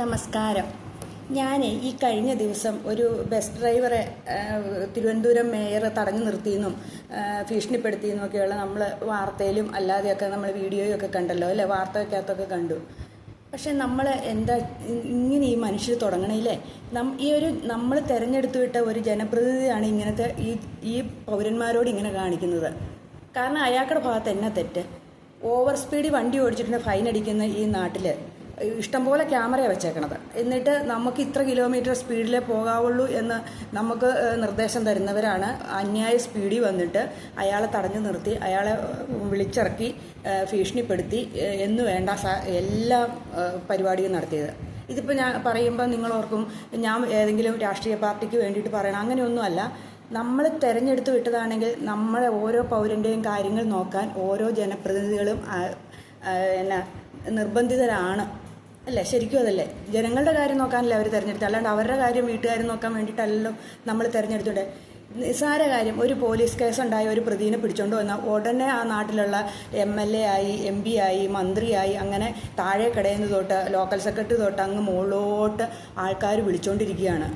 നമസ്കാരം. ഞാൻ ഈ കഴിഞ്ഞ ദിവസം ഒരു ബസ് ഡ്രൈവറെ തിരുവനന്തപുരം മേയർ തടഞ്ഞു നിർത്തിയെന്നും ഭീഷണിപ്പെടുത്തിയെന്നും ഒക്കെയുള്ള നമ്മൾ വാർത്തയിലും അല്ലാതെയൊക്കെ നമ്മൾ വീഡിയോയൊക്കെ കണ്ടല്ലോ അല്ലേ? വാർത്തയ്ക്കകത്തൊക്കെ കണ്ടു. പക്ഷെ നമ്മൾ എന്താ ഇങ്ങനെ ഈ മനുഷ്യർ തുടങ്ങണില്ലേ നം ഈ ഒരു നമ്മൾ തിരഞ്ഞെടുത്തു വിട്ട ഒരു ജനപ്രതിനിധിയാണ് ഇങ്ങനത്തെ ഈ ഈ പൗരന്മാരോട് ഇങ്ങനെ കാണിക്കുന്നത്. കാരണം അയാളുടെ ഭാഗത്ത് എന്നാ തെറ്റ്? ഓവർ സ്പീഡിൽ വണ്ടി ഓടിച്ചിട്ടുണ്ട് ഫൈൻ അടിക്കുന്ന ഈ നാട്ടിൽ ഇഷ്ടംപോലെ ക്യാമറയാണ് വെച്ചേക്കണത്. എന്നിട്ട് നമുക്ക് ഇത്ര കിലോമീറ്റർ സ്പീഡിലേ പോകാവുള്ളൂ എന്ന് നമുക്ക് നിർദ്ദേശം തരുന്നവരാണ്. അന്യായ സ്പീഡിൽ വന്നിട്ട് അയാളെ തടഞ്ഞു നിർത്തി അയാളെ വിളിച്ചിറക്കി ഭീഷണിപ്പെടുത്തി എന്നു വേണ്ട എല്ലാ പരിപാടിയും നടത്തിയത്. ഇതിപ്പോൾ ഞാൻ പറയുമ്പോൾ നിങ്ങൾ ഓർക്കും ഞാൻ ഏതെങ്കിലും രാഷ്ട്രീയ പാർട്ടിക്ക് വേണ്ടിയിട്ട് പറയണം. അങ്ങനെയൊന്നുമല്ല നമ്മൾ തെരഞ്ഞെടുത്ത് വിട്ടതാണെങ്കിൽ നമ്മളെ ഓരോ പൗരന്റെയും കാര്യങ്ങൾ നോക്കാൻ ഓരോ ജനപ്രതിനിധികളും എന്നാ നിർബന്ധിതരാണ്. അല്ലേ? ശരിക്കും അതല്ലേ. ജനങ്ങളുടെ കാര്യം നോക്കാനല്ലേ അവർ തിരഞ്ഞെടുത്തത്. അല്ലാണ്ട് അവരുടെ കാര്യം വീട്ടുകാർ നോക്കാൻ വേണ്ടിയിട്ടല്ലല്ലോ നമ്മൾ തിരഞ്ഞെടുത്തിട്ട് നിസ്സാര കാര്യം ഒരു പോലീസ് കേസ് ഉണ്ടായി ഒരു പ്രതിനെ പിടിച്ചോണ്ട് വന്നാൽ ഉടനെ ആ നാട്ടിലുള്ള എം എൽ എ ആയി എം പി ആയി മന്ത്രിയായി അങ്ങനെ താഴെ കടയുന്ന തൊട്ട് ലോക്കൽ സെക്രട്ടറി തൊട്ട് അങ്ങ് മുകളിലോട്ട് ആൾക്കാർ വിളിച്ചുകൊണ്ടിരിക്കുകയാണ്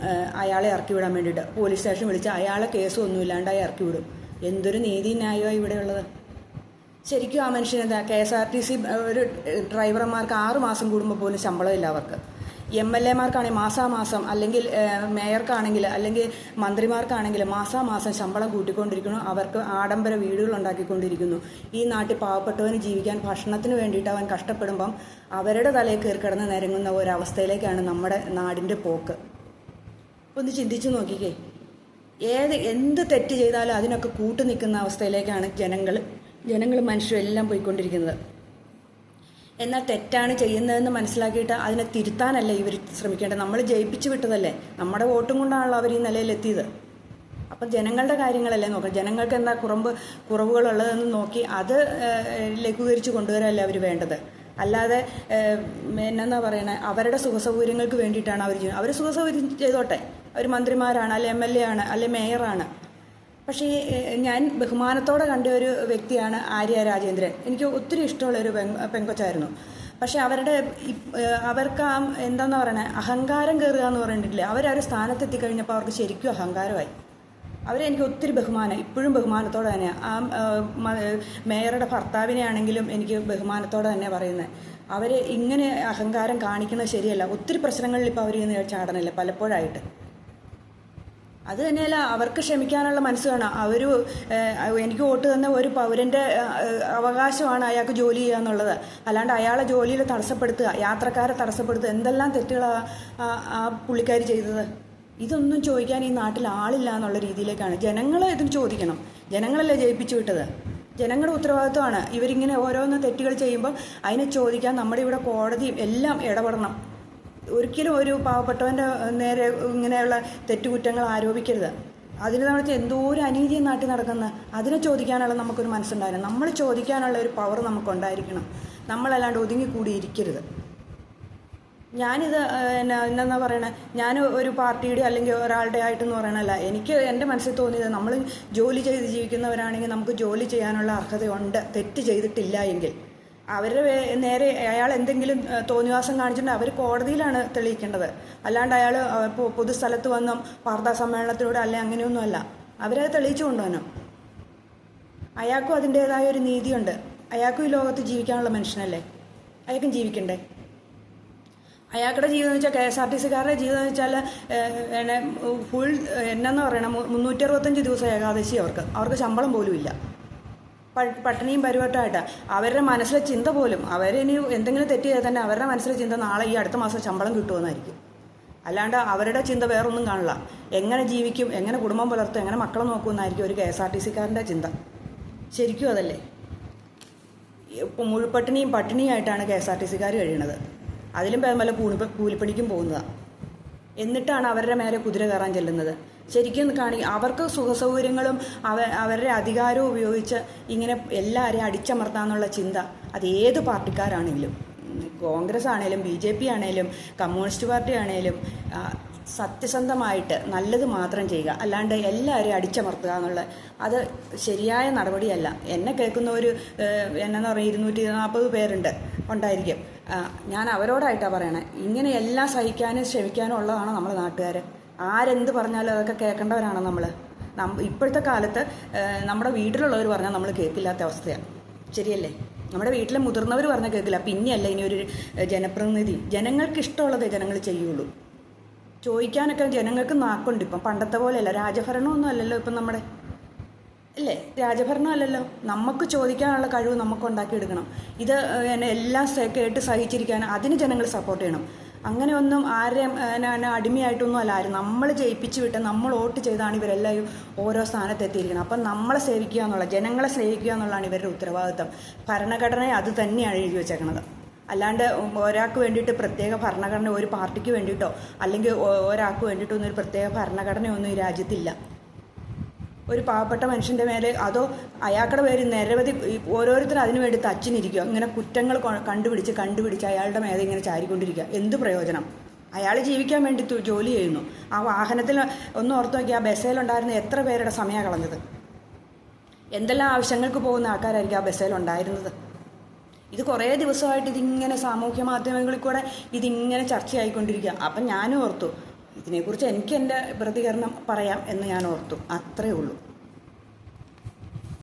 അയാളെ ഇറക്കി വിടാൻ വേണ്ടിയിട്ട്. പോലീസ് സ്റ്റേഷൻ വിളിച്ച് അയാളെ കേസൊന്നുമില്ലാണ്ടായി ഇറക്കി വിടും. എന്തൊരു നീതി ന്യായമാണ് ഇവിടെയുള്ളത് ശരിക്കും ആ മനുഷ്യൻ എന്താ K S R T C ഒരു ഡ്രൈവർമാർക്ക് ആറ് മാസം കൂടുമ്പോൾ പോലും ശമ്പളമില്ല അവർക്ക്. എം എൽ എമാർക്കാണെങ്കിൽ മാസാമാസം അല്ലെങ്കിൽ മേയർക്കാണെങ്കിൽ അല്ലെങ്കിൽ മന്ത്രിമാർക്കാണെങ്കിൽ മാസാമാസം ശമ്പളം കൂട്ടിക്കൊണ്ടിരിക്കുന്നു. അവർക്ക് ആഡംബര വീടുകൾ ഉണ്ടാക്കിക്കൊണ്ടിരിക്കുന്നു. ഈ നാട്ടിൽ പാവപ്പെട്ടവന് ജീവിക്കാൻ ഭക്ഷണത്തിന് വേണ്ടിയിട്ട് അവൻ കഷ്ടപ്പെടുമ്പം അവരുടെ തലയിൽ കയറി കിടന്ന് നിരങ്ങുന്ന ഒരവസ്ഥയിലേക്കാണ് നമ്മുടെ നാടിന്റെ പോക്ക്. ഒന്ന് ചിന്തിച്ചു നോക്കിക്കേ. ഏത് എന്ത് തെറ്റ് ചെയ്താലും അതിനൊക്കെ കൂട്ടു നിൽക്കുന്ന അവസ്ഥയിലേക്കാണ് ജനങ്ങൾ ജനങ്ങൾ മനുഷ്യരും എല്ലാം പോയിക്കൊണ്ടിരിക്കുന്നത്. എന്നാൽ തെറ്റാണ് ചെയ്യുന്നതെന്ന് മനസ്സിലാക്കിയിട്ട് അതിനെ തിരുത്താനല്ല ഇവർ ശ്രമിക്കേണ്ടത്. നമ്മൾ ജയിപ്പിച്ചു വിട്ടതല്ലേ? നമ്മുടെ വോട്ടും കൊണ്ടാണല്ലോ അവർ ഈ നിലയിലെത്തിയത്. അപ്പം ജനങ്ങളുടെ കാര്യങ്ങളല്ലേ നോക്കാം ജനങ്ങൾക്ക് എന്താ കുറമ്പ് കുറവുകളുള്ളതെന്ന് നോക്കി അത് ലഘൂകരിച്ച് കൊണ്ടുവരാനല്ലേ അവർ വേണ്ടത്. അല്ലാതെ എന്നാ പറയണേ? അവരുടെ സുഖസൗകര്യങ്ങൾക്ക് വേണ്ടിയിട്ടാണ് അവർ ചെയ്യുന്നത് അവർ സുഖസൗകര്യം ചെയ്തോട്ടെ. അവർ മന്ത്രിമാരാണ് അല്ലെ എം എൽ എ ആണ് അല്ലെ മേയറാണ്. പക്ഷേ ഞാൻ ബഹുമാനത്തോടെ കണ്ട ഒരു വ്യക്തിയാണ് ആര്യ രാജേന്ദ്രൻ. എനിക്ക് ഒത്തിരി ഇഷ്ടമുള്ള ഒരു പെങ്കൊച്ചായിരുന്നു പക്ഷെ അവരുടെ അവർക്ക് ആ എന്താന്ന് പറയണേ അഹങ്കാരം കയറുക എന്ന് പറഞ്ഞിട്ടില്ലേ ഒരു സ്ഥാനത്തെത്തി കഴിഞ്ഞപ്പോൾ അവർക്ക് ശരിക്കും അഹങ്കാരമായി. അവരെ എനിക്ക് ഒത്തിരി ബഹുമാനം ഇപ്പോഴും ബഹുമാനത്തോടെ തന്നെ ആ മേയറുടെ ഭർത്താവിനെ ആണെങ്കിലും എനിക്ക് ബഹുമാനത്തോടെ തന്നെ പറയുന്നത് അവർ ഇങ്ങനെ അഹങ്കാരം കാണിക്കുന്നത് ശരിയല്ല. ഒത്തിരി പ്രശ്നങ്ങളിൽ ഇപ്പോൾ അവർ ഇന്ന് ചാടണില്ല പലപ്പോഴായിട്ട്. അത് തന്നെയല്ല അവർക്ക് ക്ഷമിക്കാനുള്ള മനസ്സ് വേണം അവർ എനിക്ക് വോട്ട് തന്ന ഒരു പൗരന്റെ അവകാശമാണ് അയാൾക്ക് ജോലി ചെയ്യുക എന്നുള്ളത്. അല്ലാണ്ട് അയാളെ ജോലിയിൽ തടസ്സപ്പെടുത്തുക യാത്രക്കാരെ തടസ്സപ്പെടുത്തുക എന്തെല്ലാം തെറ്റുകളാണ് ആ പുള്ളിക്കാർ ചെയ്തത്? ഇതൊന്നും ചോദിക്കാൻ ഈ നാട്ടിൽ ആളില്ല എന്നുള്ള രീതിയിലേക്കാണ്. ജനങ്ങൾ ഇതിന് ചോദിക്കണം. ജനങ്ങളല്ലേ ജയിപ്പിച്ചു വിട്ടത്? ജനങ്ങളുടെ ഉത്തരവാദിത്വമാണ് ഇവരിങ്ങനെ ഓരോന്ന് തെറ്റുകൾ ചെയ്യുമ്പോൾ അതിനെ ചോദിക്കാൻ നമ്മുടെ ഇവിടെ കോടതിയും എല്ലാം ഇടപെടണം. ഒരിക്കലും ഒരു പാവപ്പെട്ടവന്റെ നേരെ ഇങ്ങനെയുള്ള തെറ്റുകുറ്റങ്ങൾ ആരോപിക്കരുത്. അതിന് നമ്മൾ എന്തോ ഒരു അനീതി നാട്ടിൽ നടക്കുന്ന അതിനെ ചോദിക്കാനുള്ള നമുക്കൊരു മനസ്സുണ്ടായിരുന്നു നമ്മൾ ചോദിക്കാനുള്ള ഒരു പവർ നമുക്കുണ്ടായിരിക്കണം. നമ്മളല്ലാണ്ട് ഒതുങ്ങിക്കൂടിയിരിക്കരുത്. ഞാനിത് എന്നാ എന്നാ പറയണേ? ഞാൻ ഒരു പാർട്ടിയുടെ അല്ലെങ്കിൽ ഒരാളുടെ ആയിട്ടെന്ന് പറയണല്ല എനിക്ക് എന്റെ മനസ്സിൽ തോന്നിയത് നമ്മൾ ജോലി ചെയ്ത് ജീവിക്കുന്നവരാണെങ്കിൽ നമുക്ക് ജോലി ചെയ്യാനുള്ള അർഹതയുണ്ട്. തെറ്റ് ചെയ്തിട്ടില്ല എങ്കിൽ. അവരുടെ നേരെ അയാൾ എന്തെങ്കിലും തോന്നിവാസം കാണിച്ചിട്ടുണ്ടെങ്കിൽ അവർ കോടതിയിലാണ് തെളിയിക്കേണ്ടത്. അല്ലാണ്ട് അയാൾ പൊതുസ്ഥലത്ത് വന്നും വാർത്താ സമ്മേളനത്തിലൂടെ അല്ലെ അങ്ങനെയൊന്നുമല്ല അവരത് തെളിയിച്ചു കൊണ്ടുവന്നു അയാൾക്കും അതിന്റേതായ ഒരു നീതിയുണ്ട്. അയാൾക്കും ഈ ലോകത്ത് ജീവിക്കാനുള്ള മനുഷ്യനല്ലേ? അയാൾക്കും ജീവിക്കണ്ടേ? അയാളുടെ ജീവിതം എന്ന് വെച്ചാൽ കെ എസ് ആർ ടി സിക്കാരുടെ ജീവിതം എന്ന് വെച്ചാൽ ഫുൾ എന്നെന്ന് പറയണം മുന്നൂറ്റി അറുപത്തഞ്ച് ദിവസം ഏകാദശി അവർക്ക്. അവർക്ക് ശമ്പളം പോലും ഇല്ല പട്ടിണിയും പരുവട്ടായിട്ട് അവരുടെ മനസ്സിലെ ചിന്ത പോലും അവരിനി എന്തെങ്കിലും തെറ്റ് ചെയ്താൽ തന്നെ അവരുടെ മനസ്സിലെ ചിന്ത നാളെ ഈ അടുത്ത മാസം ശമ്പളം കിട്ടുമെന്നായിരിക്കും. അല്ലാണ്ട് അവരുടെ ചിന്ത വേറൊന്നും കാണില്ല. എങ്ങനെ ജീവിക്കും എങ്ങനെ കുടുംബം പുലർത്തും എങ്ങനെ മക്കളെ നോക്കുമെന്നായിരിക്കും ഒരു കെ എസ് ആർ ടി സിക്കാരന്റെ ചിന്ത. ശരിക്കും അതല്ലേ? ഇപ്പം മുഴുപട്ടിണിയും പട്ടിണിയായിട്ടാണ് കെ എസ് ആർ ടി സിക്കാർ കഴിയണത്. അതിലും കൂലി കൂലിപ്പണിക്കും പോകുന്നതാണ് എന്നിട്ടാണ് അവരുടെ മേലെ കുതിര കയറാൻ ചെല്ലുന്നത്. ശരിക്കും കാണി അവർക്ക് സുഖസൗകര്യങ്ങളും അവ അവരുടെ അധികാരവും ഉപയോഗിച്ച് ഇങ്ങനെ എല്ലാവരെയും അടിച്ചമർത്താന്നുള്ള ചിന്ത അത് ഏത് പാർട്ടിക്കാരാണെങ്കിലും കോൺഗ്രസ് ആണേലും ബി ജെ പി ആണേലും കമ്മ്യൂണിസ്റ്റ് പാർട്ടി ആണേലും സത്യസന്ധമായിട്ട് നല്ലത് മാത്രം ചെയ്യുക. അല്ലാണ്ട് എല്ലാവരെയും അടിച്ചമർത്തുക എന്നുള്ള അത് ശരിയായ നടപടിയല്ല. എന്നെ കേൾക്കുന്ന ഒരു എന്നെന്ന് പറയുക ഇരുന്നൂറ്റി നാൽപ്പത് പേരുണ്ട് ഉണ്ടായിരിക്കും. ഞാൻ അവരോടായിട്ടാണ് പറയണേ. ഇങ്ങനെ എല്ലാം സഹിക്കാനും ക്ഷമിക്കാനും ഉള്ളതാണ് നമ്മൾ നാട്ടുകാർ ആരെന്ത് പറഞ്ഞാലും അതൊക്കെ കേൾക്കേണ്ടവരാണ് നമ്മൾ ഇപ്പോഴത്തെ കാലത്ത് നമ്മുടെ വീട്ടിലുള്ളവർ പറഞ്ഞാൽ നമ്മൾ കേൾക്കില്ലാത്ത അവസ്ഥയാണ്. ശരിയല്ലേ? നമ്മുടെ വീട്ടിലെ മുതിർന്നവർ പറഞ്ഞാൽ കേൾക്കില്ല. പിന്നെയല്ല ഇനി ഒരു ജനപ്രതിനിധി. ജനങ്ങൾക്ക് ഇഷ്ടമുള്ളതേ ജനങ്ങൾ ചെയ്യുള്ളൂ. ചോദിക്കാനൊക്കെ ജനങ്ങൾക്ക് നാക്കുണ്ട് ഇപ്പം. പണ്ടത്തെ പോലെയല്ല. രാജഭരണമൊന്നും അല്ലല്ലോ ഇപ്പം നമ്മുടെ. അല്ലേ രാജഭരണം അല്ലല്ലോ. നമുക്ക് ചോദിക്കാനുള്ള കഴിവ് നമുക്ക് ഉണ്ടാക്കിയെടുക്കണം. ഇത് എന്നെ എല്ലാം കേട്ട് സഹിച്ചിരിക്കാൻ അതിന് ജനങ്ങൾ സപ്പോർട്ട് ചെയ്യണം. അങ്ങനെയൊന്നും ആരെയും അടിമയായിട്ടൊന്നും അല്ല ആരും നമ്മൾ ജയിപ്പിച്ച് വിട്ട് നമ്മൾ വോട്ട് ചെയ്താണ് ഇവരെല്ലാവരും ഓരോ സ്ഥാനത്ത് എത്തിയിരിക്കുന്നത് അപ്പം നമ്മളെ സേവിക്കുക എന്നുള്ള ജനങ്ങളെ സേവിക്കുക എന്നുള്ളതാണ് ഇവരുടെ ഉത്തരവാദിത്തം. ഭരണഘടനയെ അത് തന്നെയാണ് എഴുതി വെച്ചേക്കുന്നത് അല്ലാണ്ട് ഒരാൾക്ക് വേണ്ടിയിട്ട് പ്രത്യേക ഭരണഘടന ഒരു പാർട്ടിക്ക് വേണ്ടിയിട്ടോ അല്ലെങ്കിൽ ഒരാൾക്ക് വേണ്ടിയിട്ടോ ഒന്നും ഒരു പ്രത്യേക ഭരണഘടനയൊന്നും ഈ രാജ്യത്തില്ല. ഒരു പാവപ്പെട്ട മനുഷ്യന്റെ മേലെ അതോ അയാളുടെ പേര് നിരവധി ഓരോരുത്തരും അതിനു വേണ്ടി തച്ചിനിരിക്കുക ഇങ്ങനെ കുറ്റങ്ങൾ കണ്ടുപിടിച്ച് കണ്ടുപിടിച്ച് അയാളുടെ മേലെ ഇങ്ങനെ ചാരിക്കൊണ്ടിരിക്കുക എന്ത് പ്രയോജനം? അയാൾ ജീവിക്കാൻ വേണ്ടി ജോലി ചെയ്യുന്നു. ആ വാഹനത്തിൽ ഒന്ന് ഓർത്ത് നോക്കി ആ ബസ്സേലുണ്ടായിരുന്ന എത്ര പേരുടെ സമയമാണ് കളഞ്ഞത്? എന്തെല്ലാം ആവശ്യങ്ങൾക്ക് പോകുന്ന ആൾക്കാരായിരിക്കും ആ ബസ്സേലുണ്ടായിരുന്നത് ഇത് കുറേ ദിവസമായിട്ട് ഇതിങ്ങനെ സാമൂഹ്യ മാധ്യമങ്ങളിൽ കൂടെ ഇതിങ്ങനെ ചർച്ചയായിക്കൊണ്ടിരിക്കുക അപ്പം ഞാനും ഓർത്തു ഇതിനെക്കുറിച്ച് എനിക്ക് എന്റെ പ്രതികരണം പറയാം എന്ന് ഞാൻ ഓർത്തു. അത്രേ ഉള്ളൂ.